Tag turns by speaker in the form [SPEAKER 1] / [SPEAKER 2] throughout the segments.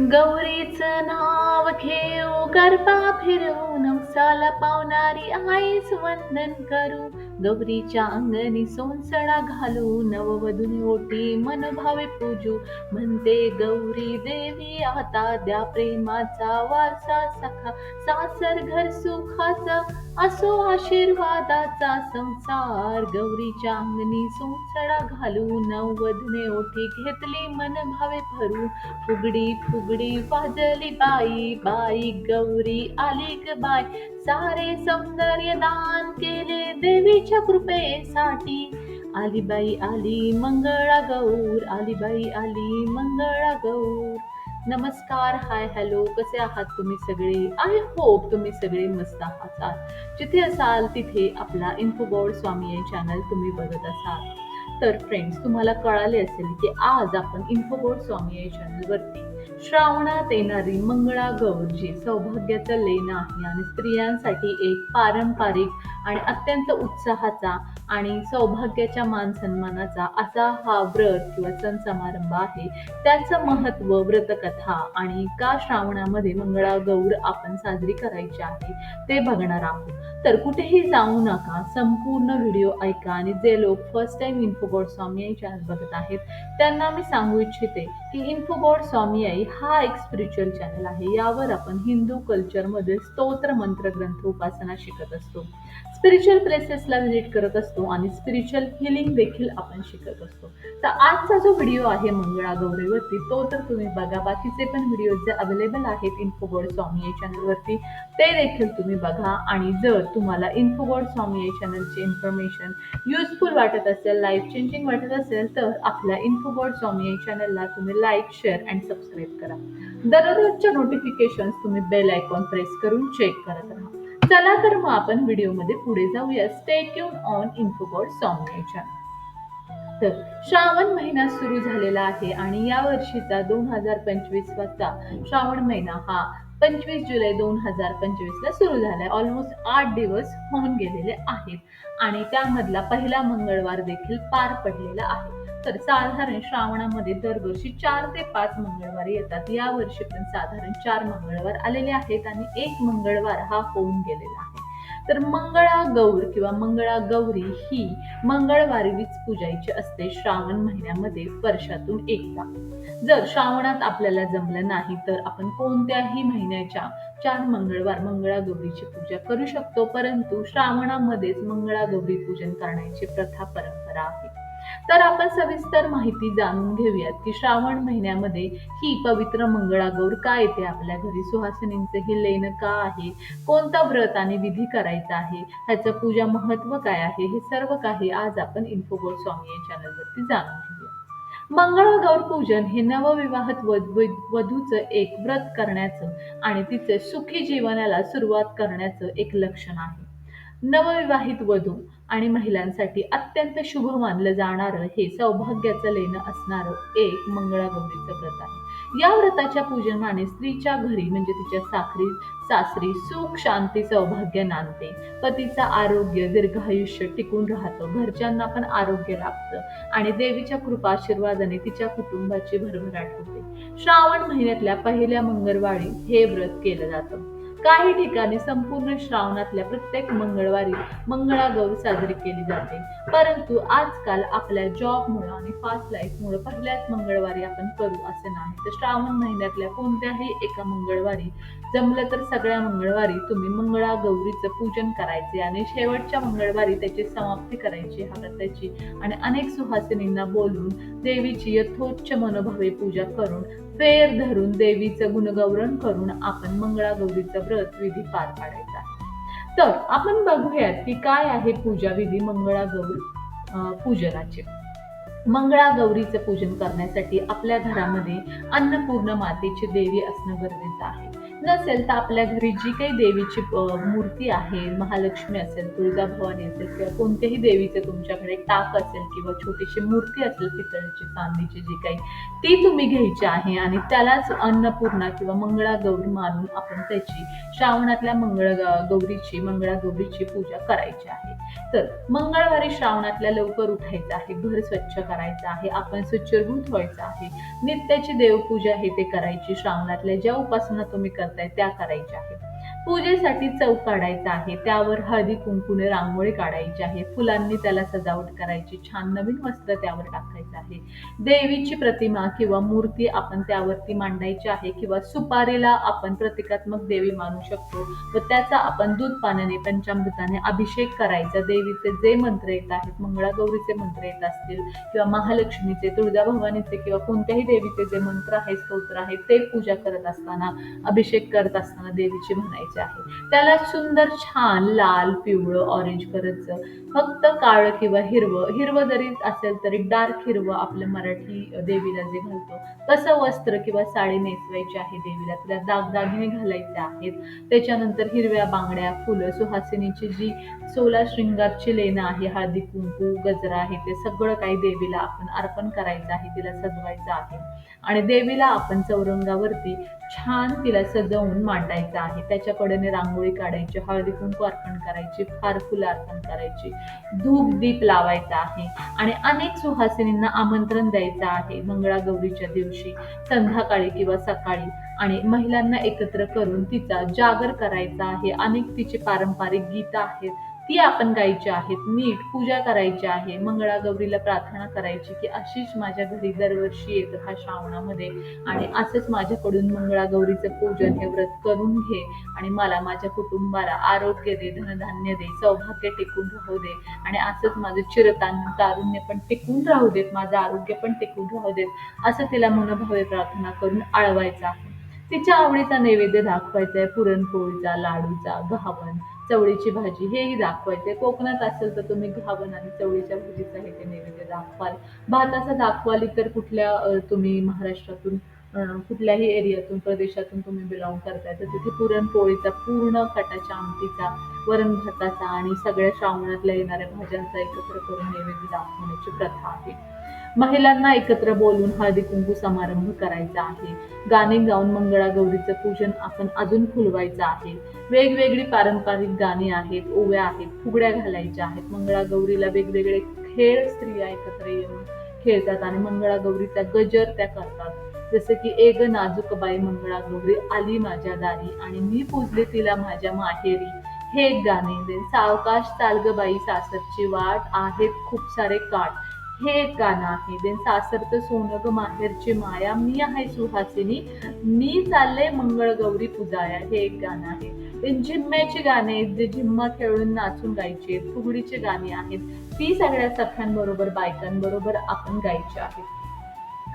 [SPEAKER 1] गौरीचं नाव घेऊ गरबा फिरू नवसाला पावणारी आईस वंदन करू. गौरीच्या अंगणी सोनसडा घालू नववधून ओटी मनभावे पूजू. म्हणते गौरी देवी आता द्या प्रेमाचा वारसा सखा. सासर घर सुखाचा असो आशीर्वादाचा संसार गौरीच्या अंगणी सोनसडा घालू नववधने ओठी घेतली मन भावे भरू. फुगडी फुगडी वाजली बाई बाई गौरी आली ग बाई. सारे सौंदर्य दान केले देवीच्या कृपेसाठी. आली बाई आली मंगळा गौर आली बाई आली मंगळा गौर. नमस्कार हाय हॅलो कसे आहात तुम्ही सगळे? आय होप तुम्ही सगळे मस्त आहात. जिथे असाल तिथे आपला इन्फोबॉर्ड स्वामी या चॅनल तुम्ही बघत असाल. तर फ्रेंड्स तुम्हाला कळाले असेल की आज आपण इन्फोबॉर्ड स्वामी या चॅनलवरती श्रावणात येणारी मंगळागौर जी सौभाग्याचं लेण आहे आणि स्त्रियांसाठी एक पारंपरिक आणि अत्यंत उत्साहाचा आणि सौभाग्याच्या मान सन्मानाचा असा हा व्रत किंवा सण समारंभ आहे. त्याचं महत्त्व व्रतकथा आणि का श्रावणामध्ये मंगळा गौर आपण साजरी करायची आहे ते बघणार आहोत. तर कुठेही जाऊ नका संपूर्ण व्हिडिओ ऐका आणि जे लोक फर्स्ट टाइम इन्फोबोर्ड स्वामी आई चॅनल बघत आहेत त्यांना मी सांगू इच्छिते की इन्फोबोर्ड स्वामी आई हा एक स्पिरिच्युअल चॅनल आहे. यावर आपण हिंदू कल्चरमध्ये स्तोत्र मंत्र ग्रंथ उपासना शिकत असतो. स्पिरिच्युअल प्लेसेसला व्हिजिट करत असतो आणि स्पिरिच्युअल हिलिंग देखील आपण शिकत असतो. तर आजचा जो व्हिडिओ आहे मंगळा गौरीवरती तो तर तुम्ही बघा. बाकीचे पण व्हिडिओ जे अवेलेबल आहेत इन्फोबोर्ड स्वामी या चॅनलवरती ते देखील तुम्ही बघा. आणि जर तुम्हाला इन्फोबोर्ड स्वामी या चॅनलची इन्फॉर्मेशन युजफुल वाटत असेल लाईफ चेंजिंग वाटत असेल तर आपल्या इन्फोबोर्ड स्वामी या चॅनलला तुम्ही लाईक शेअर अँड सबस्क्राईब करा. दररोजच्या नोटिफिकेशन्स तुम्ही बेल आयकॉन प्रेस करून चेक करत राहा. चला तर मग आपण व्हिडिओमध्ये पुढे जाऊया. Stay tune on infoboard Swami या तर श्रावण महिना सुरू झालेला आहे आणि या वर्षीचा दोन हजार पंचवीसचा श्रावण महिना हा पंचवीस जुलै दोन हजार पंचवीसला सुरू झालाय. ऑलमोस्ट आठ दिवस होऊन गेलेले आहेत आणि त्यामधला पहिला मंगळवार देखील पार पडलेला आहे. तर साधारण श्रावणामध्ये दरवर्षी चार ते पाच मंगळवार येतात. या वर्षी पण साधारण चार मंगळवार आलेले आहेत आणि एक मंगळवार हा होऊन गेलेला आहे. तर मंगळा गौर किंवा मंगळा गौरी ही मंगळवारीच पूजायची असते श्रावण महिन्यामध्ये वर्षातून एकदा. जर श्रावणात आपल्याला जमलं नाही तर आपण कोणत्याही महिन्याच्या चार मंगळवार मंगळा गौरीची पूजा करू शकतो. परंतु श्रावणामध्येच मंगळा गौरी पूजन करण्याची प्रथा परंपरा आहे. तर आपण सविस्तर माहिती जाणून घेऊयात की श्रावण महिन्यामध्ये ही पवित्र मंगळागौर का येते? आपल्या घरी सुहासिनींचं ही लेणं का आहे? कोणता व्रत आणि विधी करायचा आहे? ह्याचं पूजा महत्त्व काय आहे? हे सर्व काही आज आपण इन्फोगोल स्वामी या चॅनलवरती जाणून घेऊया मंगळागौर पूजन हे नवविवाहित वध- वधूचं एक व्रत करण्याचं आणि तिचे सुखी जीवनाला सुरुवात करण्याचं एक लक्षण आहे. नवविवाहित वधू आणि महिलांसाठी अत्यंत शुभ मानलं जाणारं हे सौभाग्याचं लेणं असणारं एक मंगळागौरीचं व्रत आहे. या व्रताच्या पूजनाने स्त्रीच्या घरी म्हणजे तिच्या साखरी सासरी सुख शांती सौभाग्य नांदते. पतीचं आरोग्य दीर्घायुष्य टिकून राहतं. घरच्यांना पण आरोग्य लाभतं. आणि देवीच्या कृपा आशीर्वादाने तिच्या कुटुंबाची भरभराट होते. श्रावण महिन्यातल्या पहिल्या मंगळवारी हे व्रत केलं जातं. काही ठिकाणी संपूर्ण श्रावणातल्या प्रत्येक मंगळवारी मंगळागौर साजरी केली जाते. परंतु आजकाल आपल्या जॉबमुळं आणि फास्ट लाईफमुळं पहिल्याच मंगळवारी आपण करू असं नाही. तर श्रावण महिन्यातल्या कोणत्याही एका मंगळवारी जमलं तर सगळ्या मंगळवारी तुम्ही मंगळागौरीचं पूजन करायचे आणि शेवटच्या मंगळवारी त्याची समाप्ती करायची हा आणि अनेक सुहासिनींना बोलून देवीची यथोच्च मनोभावे पूजा करून फेर धरून देवीचं गुणगौरण करून आपण मंगळागौरीचं व्रत विधी पार पाडायचा. तर आपण बघूयात की काय आहे पूजा विधी मंगळागौर पूजनाचे. मंगळागौरीचं पूजन करण्यासाठी आपल्या घरामध्ये अन्नपूर्ण मातेची देवी असणं गरजेचं आहे. नसेल तर आपल्या घरी जी काही देवीची मूर्ती आहे महालक्ष्मी असेल तुळजाभवानी असेल किंवा कोणत्याही देवीचे तुमच्याकडे टाक असेल किंवा छोटीशी मूर्ती असेल पितळची चांदीची जी काही ती तुम्ही घ्यायची आहे आणि त्यालाच अन्नपूर्णा किंवा मंगळागौरी मानून आपण त्याची श्रावणातल्या मंगळ गौरीची मंगळागौरीची पूजा करायची आहे. तर मंगळवारी श्रावणातल्या लवकर उठायचं आहे घर स्वच्छ करायचं आहे आपण स्वच्छभूत व्हायचं आहे नित्याची देवपूजा हे ते करायची श्रावणातल्या ज्या उपासना तुम्ही करताय त्या करायच्या आहेत. पूजेसाठी चौक काढायचा आहे. त्यावर हळदी कुंकूने रांगोळी काढायची आहे. फुलांनी त्याला सजावट करायची. छान नवीन वस्त्र त्यावर टाकायचं आहे. देवीची प्रतिमा किंवा मूर्ती आपण त्यावरती मांडायची आहे किंवा सुपारीला आपण प्रतिकात्मक देवी मानू शकतो. व त्याचा आपण दूध पाण्याने पंचामृताने अभिषेक करायचा. देवीचे जे मंत्र येत आहेत मंगळागौरीचे मंत्र येत असतील किंवा महालक्ष्मीचे तुळजाभवानीचे किंवा कोणत्याही देवीचे जे मंत्र आहेत स्तोत्र आहेत ते पूजा करत असताना अभिषेक करत असताना देवीची म्हणायचे आहे. त्याला सुंदर छान लाल पिवळं ऑरेंज कलरचं फक्त काळं किंवा हिरवं हिरवं जरी असेल तरी डार्क हिरवं आपलं मराठी देवीला जे घालतो तसं वस्त्र किंवा साडी नेसवायची आहे देवीला. तिला दागदागिने घालायचे आहेत. त्याच्यानंतर हिरव्या बांगड्या फुलं सुहासिनीची जी सोला शृंगारची लेणं आहे हळदी कुंकू गजरा आहे ते सगळं काही देवीला आपण अर्पण करायचं आहे तिला सजवायचं आहे. आणि देवीला आपण चौरंगावरती छान तिला सजवून मांडायचं आहे. त्याच्या कडेने रांगोळी काढायची हळदी कुंकू अर्पण करायची फार फुलं अर्पण करायची. धूप दीप लावायचा आहे आणि अनेक सुहासिनींना आमंत्रण द्यायचं आहे मंगळागौरीच्या दिवशी संध्याकाळी किंवा सकाळी. आणि महिलांना एकत्र करून तिचा जागर करायचा आहे. अनेक तिची पारंपरिक गीतं आहेत. ती आपण गायची आहेत नीट पूजा करायची आहे मंगळागौरीला प्रार्थना करायची की अशीच माझ्या घरी दरवर्षी येत हा श्रावणामध्ये. आणि असंच माझ्याकडून मंगळागौरीचं पूजन हे व्रत करून घे आणि मला माझ्या कुटुंबाला आरोग्य दे धनधान्य दे सौभाग्य टिकून राहू दे. आणि असंच माझं चिरतान तारुण्य पण टिकून राहू देत माझं आरोग्य पण टिकून राहू देत असं तिला मनोभावे प्रार्थना करून आळवायचं आहे. तिच्या आवडीचा नैवेद्य दाखवायचा आहे पुरणपोळीचा लाडूचा घावण चवळीची भाजी हेही दाखवायचे कोकणात असेल तर तुम्ही घावन आणि चवळीच्या भाजीचा हे ते नैवेद्य दाखवाल. भाताचा दाखवाल तर कुठल्या तुम्ही महाराष्ट्रातून कुठल्याही एरियातून प्रदेशातून तुम्ही बिलॉंग करताय. तर तिथे पुरणपोळीचा पूर्ण कटाच्या आमटीचा वरण भाताचा आणि सगळ्या श्रावणातल्या येणाऱ्या भाज्यांचा एकत्र करून नैवेद्य दाखवण्याची प्रथा आहे. महिलांना एकत्र बोलून हळदी कुंकू समारंभ करायचा आहे. गाणे गाऊन मंगळागौरीचं पूजन आपण अजून फुलवायचं आहे. वेगवेगळी पारंपरिक गाणी आहेत ओव्या आहेत फुगड्या घालायच्या आहेत. मंगळागौरीला वेगवेगळे खेळ स्त्रिया एकत्र येऊन खेळतात आणि मंगळागौरीचा गजर त्या करतात. जसं की एग नाजूक बाई मंगळागौरी आली माझ्या दारी आणि मी पूजले तिला माझ्या माहेरी. हे गाणे. सावकाश चालगबाई सासरची वाट आहेत खूप सारे काठ हे एक गाणं आहे. देन सासरचं सोनं ग माहेरची माया. मी आहे सुहासिनी. मी चालले मंगळगौरी पूजाया. हे एक गाणं आहे. देन झिम्म्याची गाणे आहेत. जे झिम्मा खेळून नाचून गायचे आहेत. फुगडीची गाणी आहेत. ती सगळ्या सख्यांबरोबर बायकांबरोबर आपण गायची आहेत.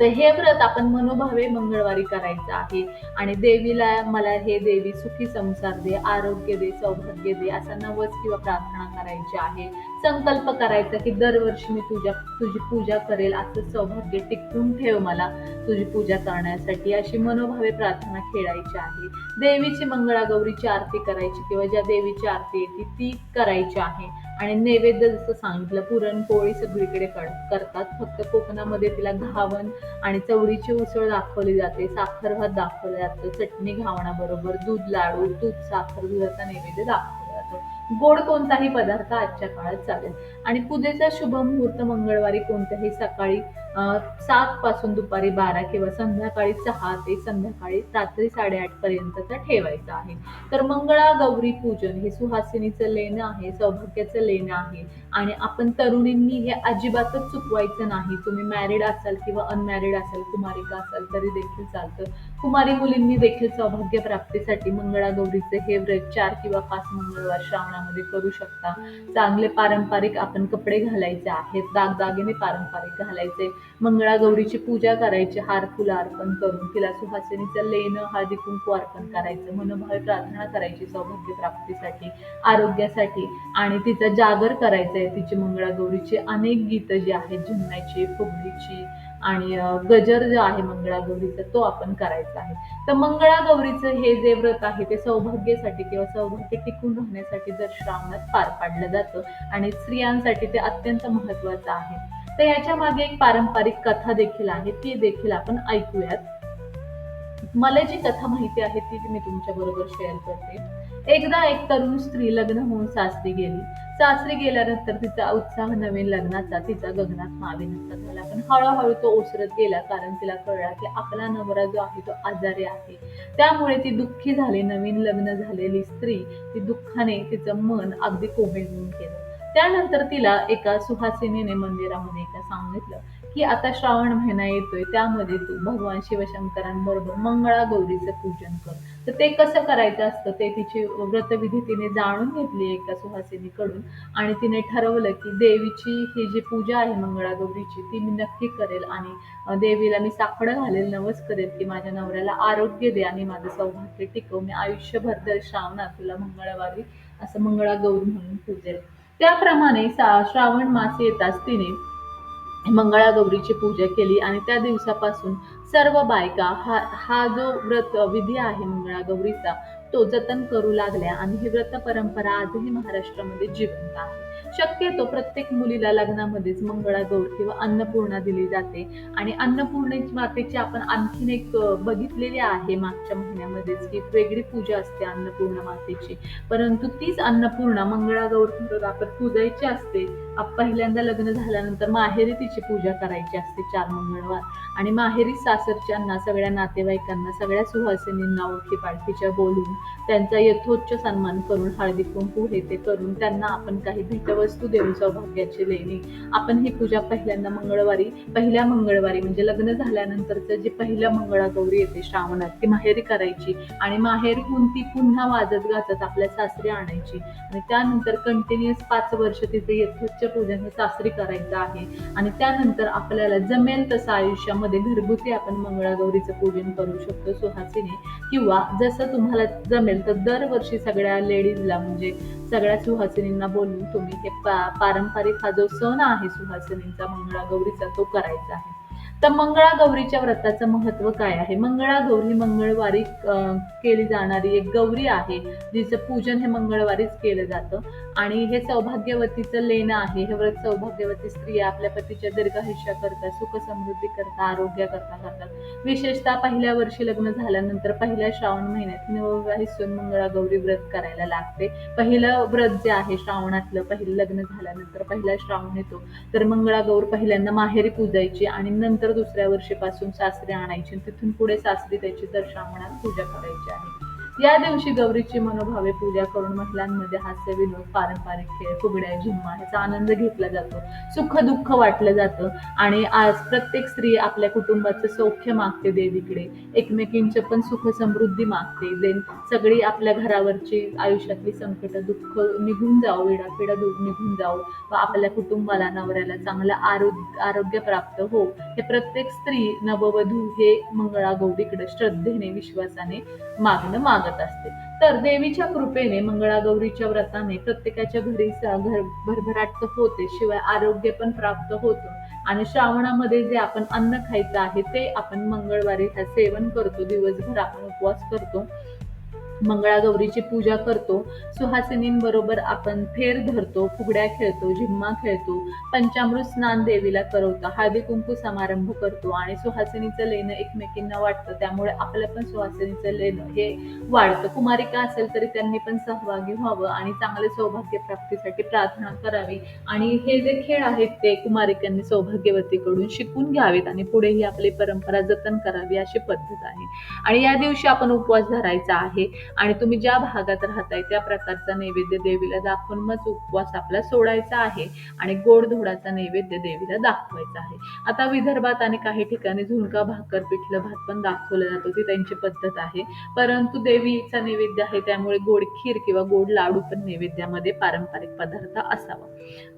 [SPEAKER 1] तर हे व्रत आपण मनोभावे मंगळवारी करायचं आहे. आणि देवीला मला हे देवी सुखी संसार दे आरोग्य दे सौभाग्य दे असा नवस किंवा प्रार्थना करायची आहे. संकल्प करायचा की दरवर्षी मी तुझ्या तुझी पूजा करेल असं सौभाग्य टिकवून ठेव मला तुझी पूजा करण्यासाठी अशी मनोभावे प्रार्थना खेळायची आहे. देवीची मंगळागौरीची आरती करायची किंवा ज्या देवीची आरती येते ती करायची आहे. आणि नैवेद्य जसं सांगितलं पुरणपोळी सगळीकडे कर- करतात. फक्त कोकणामध्ये तिला घावन आणि चवळीची उसळ दाखवली जाते. साखर भात दाखवलं जातं. चटणी घावणाबरोबर दूध लाडू दूध साखर दुधाचा नैवेद्य दाखवला जातो. गोड कोणताही पदार्थ आजच्या काळात चालेल. आणि पूजेचा शुभ मुहूर्त मंगळवारी कोणत्याही सकाळी सात पासून दुपारी बारा किंवा संध्याकाळी सहा ते संध्याकाळी रात्री साडेआठ पर्यंतचा ठेवायचा आहे. तर मंगळा गौरी पूजन हे सुहासिनीचं लेणं आहे सौभाग्याचं लेणं आहे. आणि आपण तरुणींनी हे अजिबातच चुकवायचं नाही. तुम्ही मॅरिड असाल किंवा अनमॅरिड असाल कुमारिका असाल तरी देखील चालतं. कुमारी मुलींनी देखील सौभाग्य प्राप्तीसाठी मंगळागौरीचे हे व्रत चार किंवा पाच मंगळवार श्रावणामध्ये करू शकता. चांगले पारंपरिक आपण कपडे घालायचे आहेत दागदागिने पारंपरिक घालायचे. मंगळागौरीची पूजा करायची हार फुलं अर्पण करून तिला सुहासिनीचं लेणं हळदी कुंकू अर्पण करायचं मनोभावे प्रार्थना करायची सौभाग्य प्राप्तीसाठी आरोग्यासाठी. आणि तिचा जागर करायचा आहे तिची मंगळागौरीची अनेक गीतं जी आहेत झिम्म्याची फुगडीची आणि गजर जो आहे मंगळागौरीचा तो आपण करायचा आहे. तर मंगळागौरीचं हे जे व्रत आहे ते सौभाग्यासाठी किंवा सौभाग्य टिकून राहण्यासाठी दर श्रावणात पार पाडलं जातं आणि स्त्रियांसाठी ते अत्यंत महत्वाचं आहे. तर याच्या मागे एक पारंपरिक कथा देखील आहे ती देखील आपण ऐकूयात. मला जी कथा माहिती आहे ती मी तुमच्या बरोबर शेअर करते. एकदा एक तरुण स्त्री लग्न होऊन सासरी गेली. सासरी गेल्यानंतर तिचा उत्साह नवीन लग्नाचा तिचा गगनात मावेनासा झाला. पण हळूहळू तो ओसरत गेला कारण तिला कळला की आपला नवरा जो आहे तो आजारी आहे. त्यामुळे ती दुःखी झाली. नवीन लग्न झालेली स्त्री ती दुःखाने तिचं मन अगदी कोमेजून गेलं. त्यानंतर तिला एका सुहासिनीने मंदिरामध्ये एका सांगितलं की आता श्रावण महिना येतोय त्यामध्ये तू भगवान शिवशंकरांबरोबर मंगळागौरीचं पूजन कर. तर ते कसं करायचं असतं ते तिची व्रतविधी तिने जाणून घेतली एका सुहासिनीकडून आणि तिने ठरवलं की देवीची ही जी पूजा आहे मंगळागौरीची ती मी नक्की करेल आणि देवीला मी साकडं घालेल नवस करेल की माझ्या नवऱ्याला आरोग्य दे आणि माझं सौभाग्य टिकव. मी आयुष्यभर दर श्रावणात तुला मंगळवारी असं मंगळागौरी म्हणून पूजेल. त्याप्रमाणे सा श्रावण मास येताच तिने मंगळागौरीची पूजा केली आणि त्या दिवसापासून सर्व बायका हा हा जो व्रत विधी आहे मंगळागौरीचा तो जतन करू लागल्या आणि ही व्रत परंपरा आजही महाराष्ट्रामध्ये जिवंत आहे. शक्यतो प्रत्येक मुलीला लग्नामध्येच मंगळागौर किंवा अन्नपूर्णा दिली जाते. आणि अन्नपूर्णेची मातेची आपण आणखीन एक बघितलेली आहे मागच्या महिन्यामध्येच की वेगळी पूजा असते अन्नपूर्णा मातेची. परंतु तीच अन्नपूर्णा मंगळागौर आपण पूजायची असते. पहिल्यांदा लग्न झाल्यानंतर माहेरी तिची पूजा करायची असते चार मंगळवार. आणि माहेरी सासरच्यांना सगळ्या नातेवाईकांना सगळ्या सुहासिनींना ओळखी पाळखीच्या बोलून त्यांचा यथोच्च सन्मान करून हळदी कुंकू हे ते करून त्यांना आपण काही भेटवस्तू देऊन सौभाग्याची लेणी. आपण ही पूजा पहिल्यांदा मंगळवारी पहिल्या मंगळवारी म्हणजे लग्न झाल्यानंतरचं जे पहिल्या मंगळागौरी येते श्रावणात ती माहेरी करायची आणि माहेरहून ती पुन्हा वाजत गाजत आपल्या सासरी आणायची. आणि त्यानंतर कंटिन्युअस पाच वर्ष तिथे यथोच्च पूजन हे सासरी करायचं आहे. आणि त्यानंतर आपल्याला जमेल तसं आयुष्यामध्ये घरगुती आपण मंगळागौरीचं पूजन करू शकतो सुहासिनी. किंवा जसं तुम्हाला जमेल तर दरवर्षी सगळ्या लेडीजला म्हणजे सगळ्या सुहासिनींना बोलून तुम्ही हे पा पारंपरिक हा जो सण आहे सुहासिनींचा मंगळागौरीचा तो करायचा आहे. तर मंगळागौरीच्या व्रताचं महत्त्व काय आहे? मंगळागौरी मंगळवारी केली जाणारी एक गौरी आहे जिचं पूजन हे मंगळवारीच केलं जातं. आणि हे सौभाग्यवतीचं लेणं आहे. हे व्रत सौभाग्यवती स्त्रिया आपल्या पतीच्या दीर्घायुष्या करतात सुख समृद्धी करता आरोग्य करता करतात विशेषतः पहिल्या वर्षी लग्न झाल्यानंतर पहिल्या श्रावण महिन्यात नवविवाहित सून मंगळागौरी व्रत करायला लागते. पहिलं व्रत जे आहे श्रावणातलं पहिलं लग्न झाल्यानंतर पहिला श्रावण येतो. तर मंगळागौर पहिल्यांदा माहेरी पूजायची आणि नंतर दुसऱ्या वर्षीपासून सासरी आणायची आणि तिथून पुढे सासरी त्याची दर होणार पूजा करायची आहे. या दिवशी गौरीची मनोभावे पूजा करून महिलांमध्ये हास्य विनोद पारंपरिक खेळ फुगड्या झिम्मा ह्याचा आनंद घेतला जातो. सुख दुःख वाटलं जातं आणि आज प्रत्येक स्त्री आपल्या कुटुंबाचं सौख्य मागते देवीकडे. एकमेकींचे पण सुख समृद्धी मागते. देन सगळी आपल्या घरावरची आयुष्यातली संकट दुःख निघून जावं विडापिडा दूर निघून जावं व आपल्या कुटुंबाला नवऱ्याला चांगलं आरोग्य आरोग्य प्राप्त हो. हे प्रत्येक स्त्री नववधू हे मंगळागौरीकडे श्रद्धेने विश्वासाने मागणं मागत असते. तर देवीच्या कृपेने मंगळागौरीच्या व्रताने प्रत्येकाच्या घरी घर भरभराट तर होते शिवाय आरोग्य पण प्राप्त होतं. आणि श्रावणामध्ये जे आपण अन्न खायचं आहे ते आपण मंगळवारी सेवन करतो. दिवसभर आपण उपवास करतो. मंगळागौरीची पूजा करतो. सुहासिनींबरोबर आपण फेर धरतो फुगड्या खेळतो झिम्मा खेळतो पंचामृत स्नान देवीला करवतो हळदी कुंकू समारंभ करतो आणि सुहासिनीचं लेणं एकमेकींना वाटतं. त्यामुळे आपलं पण सुहासिनीचं लेणं हे वाढतं. कुमारिका असेल तरी त्यांनी पण सहभागी व्हावं आणि चांगले सौभाग्य प्राप्तीसाठी प्रार्थना करावी. आणि हे जे खेळ आहेत ते कुमारिकांनी सौभाग्यवतीकडून शिकून घ्यावेत आणि पुढे ही आपली परंपरा जतन करावी अशी पद्धत आहे. आणि या दिवशी आपण उपवास धरायचा आहे. आणि तुम्ही ज्या भागात राहताय त्या प्रकारचा नैवेद्य देवीला दाखवून मग उपवास आपला सोडायचा आहे आणि गोड धोडाचा नैवेद्य देवीला दाखवायचा आहे. आता विदर्भात आणि काही ठिकाणी झुणका भाकर पिठलं भात पण दाखवलं जातो ती त्यांची पद्धत आहे. परंतु देवीचा नैवेद्य आहे त्यामुळे गोड खीर किंवा गोड लाडू पण नैवेद्यामध्ये पारंपरिक पदार्थ असावा.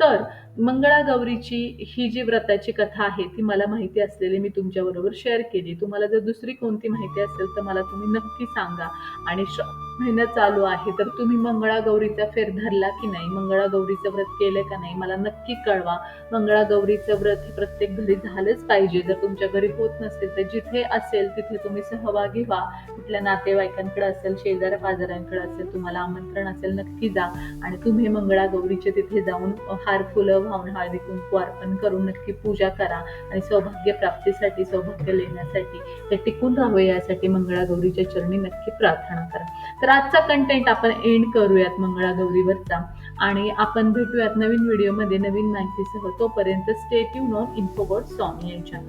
[SPEAKER 1] तर मंगळागौरीची ही जी व्रताची कथा आहे ती मला माहिती असलेली मी तुमच्याबरोबर शेअर केली. तुम्हाला जर दुसरी कोणती माहिती असेल तर मला तुम्ही नक्की सांगा. आणि श- महिना चालू आहे तर तुम्ही मंगळागौरीचा फेर धरला की नाही? मंगळागौरीचं व्रत केलं का नाही? मला नक्की कळवा. मंगळागौरीचं व्रत हे प्रत्येक घरी झालंच पाहिजे. जर तुमच्या घरी होत नसेल तर जिथे असेल तिथे तुम्ही सहभागी व्हा. कुठल्या नातेवाईकांकडे असेल शेजाऱ्या पाजाऱ्यांकडे असेल तुम्हाला आमंत्रण असेल नक्की जा. आणि तुम्ही मंगळागौरीचे तिथे जाऊन हार फुलं वाहून हळदी कुंकू अर्पण करून नक्की पूजा करा. आणि सौभाग्य प्राप्तीसाठी सौभाग्य लेण्यासाठी ते टिकून राहावे यासाठी मंगळागौरीच्या चरणी नक्की प्रार्थना करा. तर आजचा कंटेंट आपण एंड करूयात मंगळागौरीवरचा. आणि आपण भेटूयात नवीन व्हिडिओमध्ये नवीन माहितीसह. तोपर्यंत स्टेट यू नॉन इन्फोबॉट स्वामी यांच्या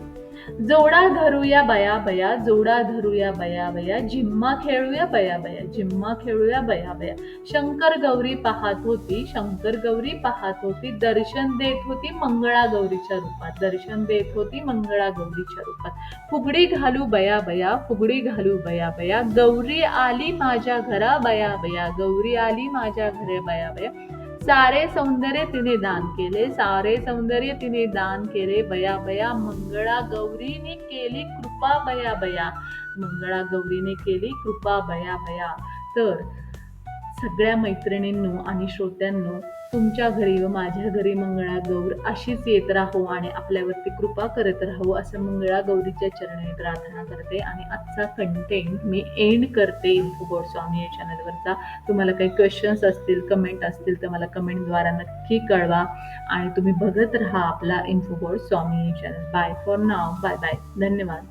[SPEAKER 1] जोडा धरूया बया बया जोडा धरूया बया बया जिम्मा खेळूया बया बया जिम्मा खेळूया बया बया. शंकर गौरी पाहत होती शंकर गौरी पाहत होती दर्शन देत होती मंगळागौरीच्या रूपात दर्शन देत होती मंगळागौरीच्या रूपात. फुगडी घालू बया बया फुगडी घालू बया बया गौरी आली माझ्या घरा बया बया गौरी आली माझ्या घरे बया बया. सारे सौंदर्य तिने दान केले सारे सौंदर्य तिने दान केले बया बया मंगळा गौरीने केली कृपा बया बया. मंगळा गौरीने केली कृपा बया बया. तर सगळ्या मैत्रिणींनो आणि श्रोत्यांनो तुमच्या घरी व माझ्या घरी मंगळा गौर अशीच येत राहो आणि आपल्यावरती कृपा करत राहू असं मंगळा गौरीच्या चरणी प्रार्थना करते आणि आजचा कंटेंट मी एंड करते. इन्फोबोर्ड स्वामी या चॅनलवरचा तुम्हाला काही क्वेश्चन्स असतील कमेंट असतील तर मला कमेंटद्वारा नक्की कळवा. आणि तुम्ही बघत राहा आपला infoboard Swami channel bye for now bye bye धन्यवाद.